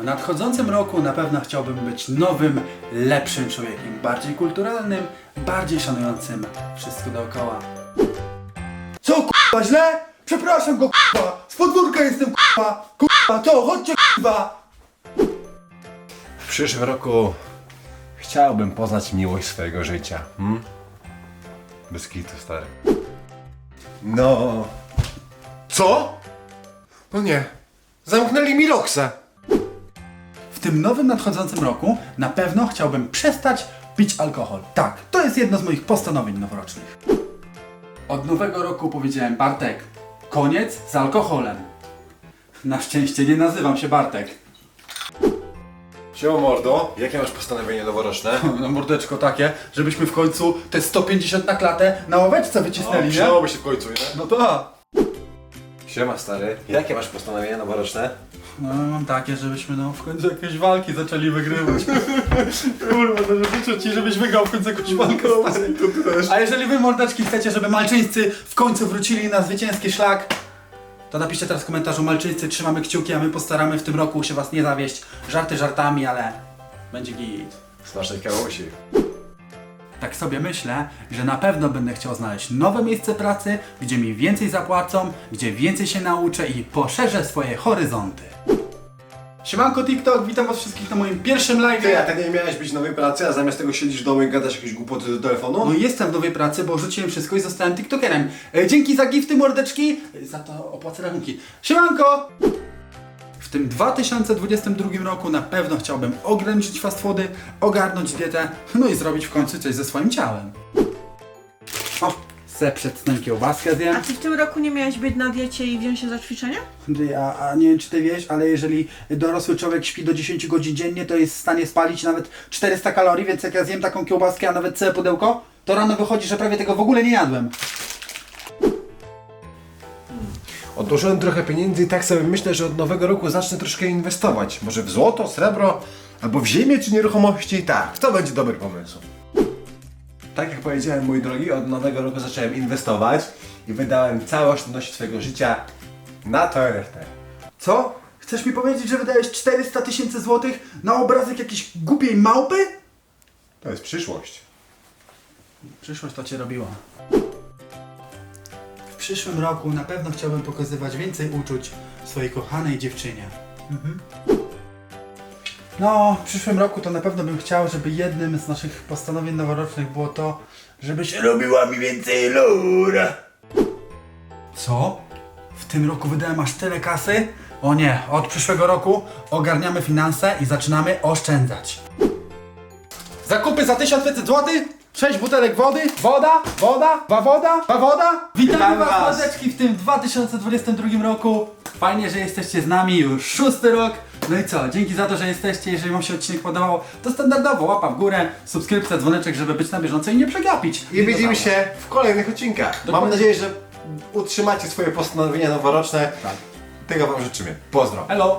W nadchodzącym roku na pewno chciałbym być nowym, lepszym człowiekiem. Bardziej kulturalnym, bardziej szanującym wszystko dookoła. Co k***a źle? Przepraszam go k***a! Z podwórka jestem k***a! K***a to, chodźcie k***a! W przyszłym roku chciałbym poznać miłość swojego życia. Hmm? Bez kitu, stary. No. Co? No nie. Zamknęli mi Loksę. W tym nowym nadchodzącym roku na pewno chciałbym przestać pić alkohol. Tak, to jest jedno z moich postanowień noworocznych. Od nowego roku powiedziałem Bartek, koniec z alkoholem. Na szczęście nie nazywam się Bartek. Siema mordo, jakie masz postanowienie noworoczne? No mordeczko takie, żebyśmy w końcu te 150 na klatę na ławeczce wycisnęli, nie? Przydałoby się w końcu, nie? No tak. Siema stary, jakie masz postanowienie noworoczne? No mam takie, żebyśmy no w końcu jakieś walki zaczęli wygrywać. Kurwa, to życzę ci, żebyś wygrał w końcu jakąś walkę. stary. A jeżeli wy mordeczki chcecie, żeby malczyńscy w końcu wrócili na zwycięski szlak, to napiszcie teraz w komentarzu malczyńscy, trzymamy kciuki, a my postaramy w tym roku się was nie zawieść. Żarty żartami, ale będzie git. Z naszej kałusi. Tak sobie myślę, że na pewno będę chciał znaleźć nowe miejsce pracy, gdzie mi więcej zapłacą, gdzie więcej się nauczę i poszerzę swoje horyzonty. Siemanko TikTok, witam was wszystkich na moim pierwszym live. Ty, a tak nie miałeś być nowej pracy, a zamiast tego siedzisz w domu i gadasz jakieś głupoty do telefonu? No jestem w nowej pracy, bo rzuciłem wszystko i zostałem TikTokerem. E, Dzięki za gifty mordeczki, e, za to opłacę rachunki. Siemanko! W tym 2022 roku na pewno chciałbym ograniczyć fast foody, ogarnąć dietę, no i zrobić w końcu coś ze swoim ciałem. O, se przed snem kiełbaskę zjem. A ty w tym roku nie miałeś być na diecie i wziąć się za ćwiczenia? Ty, A, a nie wiem czy ty wiesz, ale jeżeli dorosły człowiek śpi do 10 godzin dziennie, to jest w stanie spalić nawet 400 kalorii, więc jak ja zjem taką kiełbaskę, a nawet całe pudełko, to rano wychodzi, że prawie tego w ogóle nie jadłem. Odłożyłem trochę pieniędzy i tak sobie myślę, że od nowego roku zacznę troszkę inwestować. Może w złoto, srebro, albo w ziemię czy nieruchomości. Tak, to będzie dobry pomysł. Tak jak powiedziałem, mój drogi, od nowego roku zacząłem inwestować i wydałem całe oszczędności swojego życia na to NFT. Co? Chcesz mi powiedzieć, że wydajesz 400 tysięcy złotych na obrazek jakiejś głupiej małpy? To jest przyszłość. Przyszłość to cię robiła. W przyszłym roku na pewno chciałbym pokazywać więcej uczuć swojej kochanej dziewczynie. Mhm. No, w przyszłym roku to na pewno bym chciał, żeby jednym z naszych postanowień noworocznych było to, żebyś robiła mi więcej lur. Co? W tym roku wydałem aż tyle kasy? O nie, od przyszłego roku ogarniamy finanse i zaczynamy oszczędzać. Zakupy za 1500 zł, 6 butelek wody, woda, woda, wa woda, wa woda. Witamy Witamy was was. mordeczki w tym 2022 roku. Fajnie, że jesteście z nami już szósty rok. No i co, dzięki za to, że jesteście. Jeżeli wam się odcinek podobał, to standardowo łapa w górę, subskrypcja, dzwoneczek, żeby być na bieżąco i nie przegapić. I widzimy się w kolejnych odcinkach. Mam Dokładnie. nadzieję, że utrzymacie swoje postanowienia noworoczne. Tak. Tego wam życzymy. Pozdro. Hello!